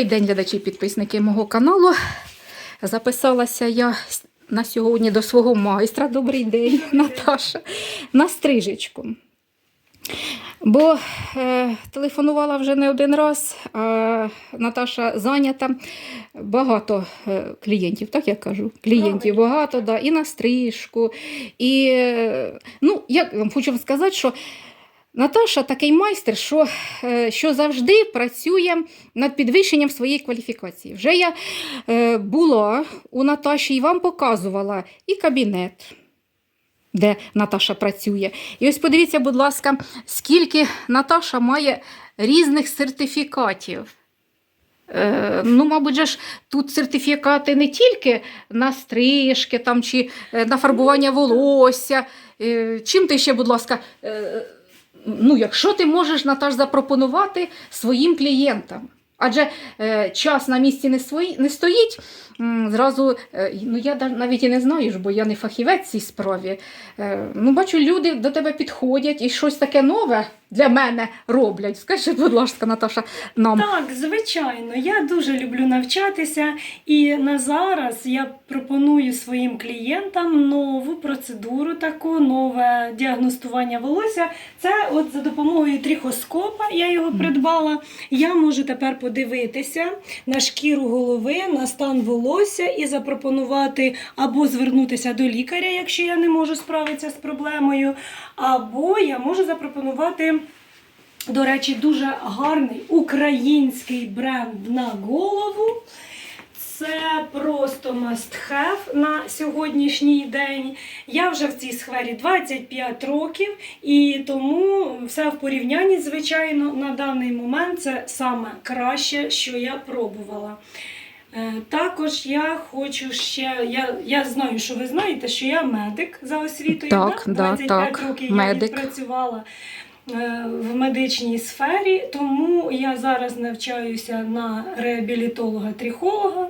Добрий день, глядачі і підписники мого каналу. Записалася я на сьогодні до свого майстра. Добрий день, Наташа, на стрижечку. Бо е, телефонувала вже не один раз, а Наташа зайнята. Багато е, клієнтів, так я кажу. Клієнтів багато, да, і на стрижку. І, е, ну, я вам хочу вам сказати, що Наташа такий майстер, що, е, що завжди працює над підвищенням своєї кваліфікації. Вже я е, була у Наташі і вам показувала і кабінет, де Наташа працює. І ось подивіться, будь ласка, скільки Наташа має різних сертифікатів. Е, ну, мабуть, же ж тут сертифікати не тільки на стрижки там, чи на фарбування волосся. Чим ти ще, будь ласка, ну, якщо ти можеш, Наташ, запропонувати своїм клієнтам. Адже е, час на місці не, свої, не стоїть. М, Зразу, е, ну я навіть і не знаю, бо я не фахівець цій справі. Е, ну, бачу, люди до тебе підходять і щось таке нове для мене роблять. Скажи, будь ласка, Наташа, нам. Так, звичайно, я дуже люблю навчатися, і на зараз я пропоную своїм клієнтам нову процедуру, таку нове діагностування волосся. Це от за допомогою трихоскопа, я його придбала. Я можу тепер подивитися на шкіру голови, на стан волосся і запропонувати або звернутися до лікаря, якщо я не можу справитися з проблемою, або я можу запропонувати. До речі, дуже гарний український бренд на голову. Це просто must have на сьогоднішній день. Я вже в цій сфері 25 років, і тому все в порівнянні, звичайно, на даний момент це саме краще, що я пробувала. Е, Також я хочу ще, я, я знаю, що ви знаєте, що я медик за освітою. Так, да? да, 25 так, років медик. я відпрацювала в медичній сфері, тому я зараз навчаюся на реабілітолога-трихолога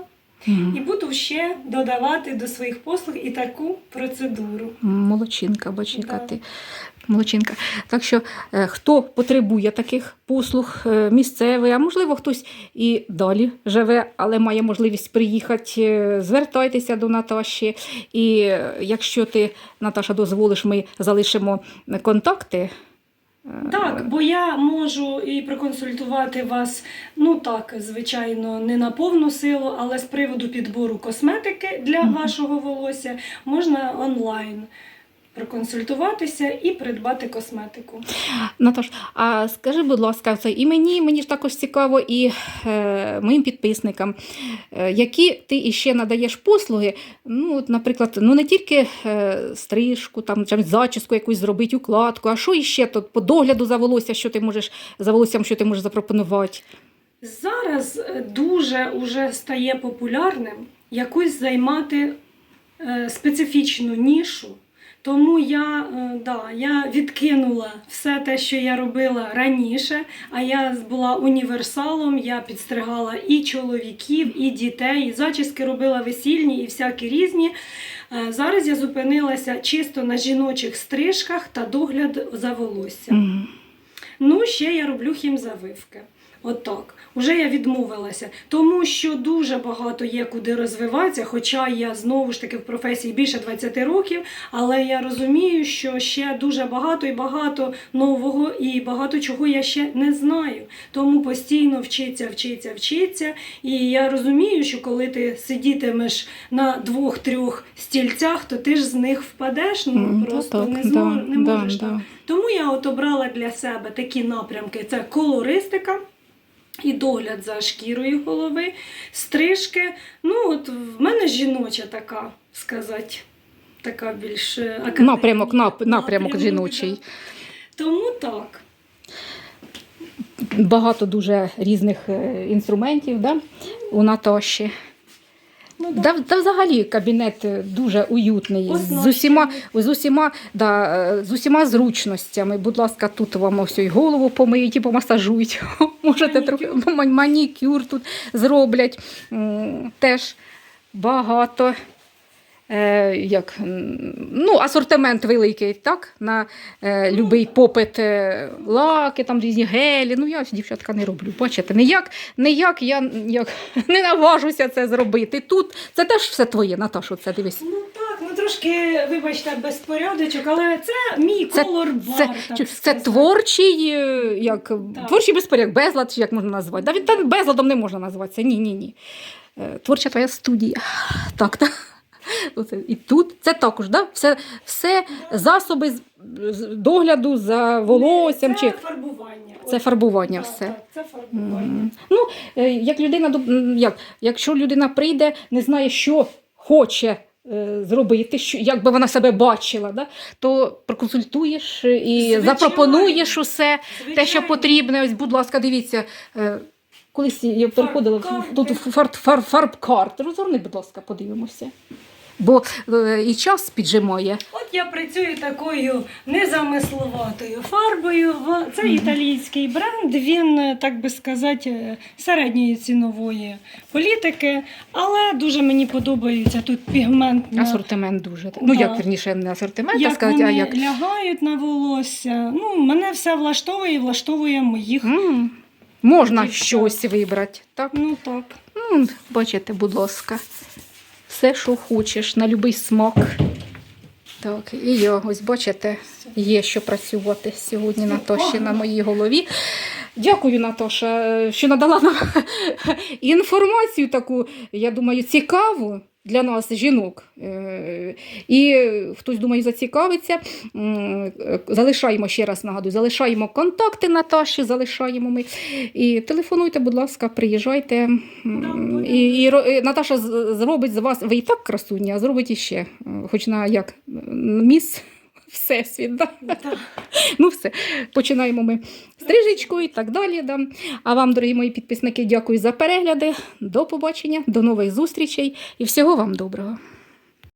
Мгм. і буду ще додавати до своїх послуг і таку процедуру. Молодчинка, бач, яка Да. ти. Молодчинка. Так що, е, хто потребує таких послуг е, місцевий, а можливо, хтось і далі живе, але має можливість приїхати, е, звертайтеся до Наташі. І е, якщо ти, Наташа, дозволиш, ми залишимо контакти. Е, Так, бо я можу і проконсультувати вас, ну так, звичайно, не на повну силу, але з приводу підбору косметики для вашого волосся можна онлайн проконсультуватися і придбати косметику. Наташ, а скажи, будь ласка, це і мені, мені ж також цікаво, і е, моїм підписникам, е, які ти іще надаєш послуги, ну, от, наприклад, ну не тільки е, стрижку, там, чи зачіску якусь зробити, укладку, а що іще тут по догляду за волосся, що ти можеш за волоссям, що ти можеш запропонувати? Зараз е, дуже уже стає популярним якусь займати е, специфічну нішу. Тому я, е, да, я відкинула все те, що я робила раніше, а я була універсалом, я підстригала і чоловіків, і дітей, і зачіски робила весільні і всякі різні. Е, Зараз я зупинилася чисто на жіночих стрижках та догляд за волоссям. Мгм. Ну, ще я роблю хімзавивки. Отак. Уже я відмовилася, тому що дуже багато є куди розвиватися, хоча я знову ж таки в професії більше 20 років, але я розумію, що ще дуже багато і багато нового, і багато чого я ще не знаю. Тому постійно вчиться, вчиться, вчиться. І я розумію, що коли ти сидітимеш на двох-трьох стільцях, то ти ж з них впадеш. Ну та просто так, не, да, не можеш да. так. Тому я от обрала для себе такі напрямки: це колористика. І догляд за шкірою голови, стрижки. Ну, от в мене жіноча така, сказати, така більш е, академія. Напрямок, нап, напрямок жіночий. Тому так. Багато дуже різних е, інструментів да, у Наташі. Ну, да. Да, да взагалі кабінет е, дуже уютний, з усіма, з, усіма, да, е, з усіма зручностями. Будь ласка, тут вам ось і голову помиють і помасажують. Можете трохи манікюр тут зроблять. Теж багато е, як, ну, асортимент великий, так? На е, любий попит е, лаки, там різні гелі. Ну, я дівчатка не роблю. Бачите, ніяк, ніяк я як, не наважуся це зробити. Тут це теж все твоє, Наташо, це дивись. Ну так, ну трошки, вибачте, безпорядочок, але це мій Це- колор бар. Це, так це сказати. творчий, е, як, Так. творчий безпорядок, безлад, чи як можна назвати. Да, він там безладом не можна назватися. Ні, ні, ні. Е, Творча твоя студія. Так, так. Оце, і тут це також, да? все, все засоби з- з догляду за волоссям. Це Чи... фарбування. Це От, фарбування так, все. Так, це фарбування. Мгм. Ну, е, як людина, доб- м, як, якщо людина прийде, не знає, що хоче е, зробити, що, як би вона себе бачила, да, то проконсультуєш і Звичайно. запропонуєш усе те, що Звичайно. потрібне. Ось, будь ласка, дивіться. е, Колись я переходила в- Фарбкарти. тут фар, фар, фарбкарт. Розгорни, будь ласка, подивимося. Бо е, і час піджимає. От я працюю такою незамисловатою фарбою. Це італійський бренд. Він, е, так би сказати, е, середньої цінової політики, але дуже мені подобається тут пігментна. Асортимент дуже. Ну, як верніше, не асортимент, а сказати, вони а як. лягають на волосся. Ну, мене все влаштовує і влаштовує моїх. М, Можна Дівчат. щось вибрати. Так? Ну так. Ну, бачите, будь ласка, все, що хочеш, на будь-який смак. Так, і я, ось бачите, є що працювати сьогодні Наташі на моїй голові. Дякую, Наташа, е, що надала нам інформацію таку, я думаю, цікаву для нас, жінок. Е, І хтось, думаю, зацікавиться. Е, Залишаємо ще раз нагадую, залишаємо контакти Наташі, залишаємо ми. І телефонуйте, будь ласка, приїжджайте. І, і, Наташа зробить з вас, ви і так красуні, а зробить іще, е, хоч на як міс Всесвіт. Да? так. Ну все, починаємо ми стрижечку і так далі. Да. А вам, дорогі мої підписники, дякую за перегляди. До побачення, до нових зустрічей і всього вам доброго.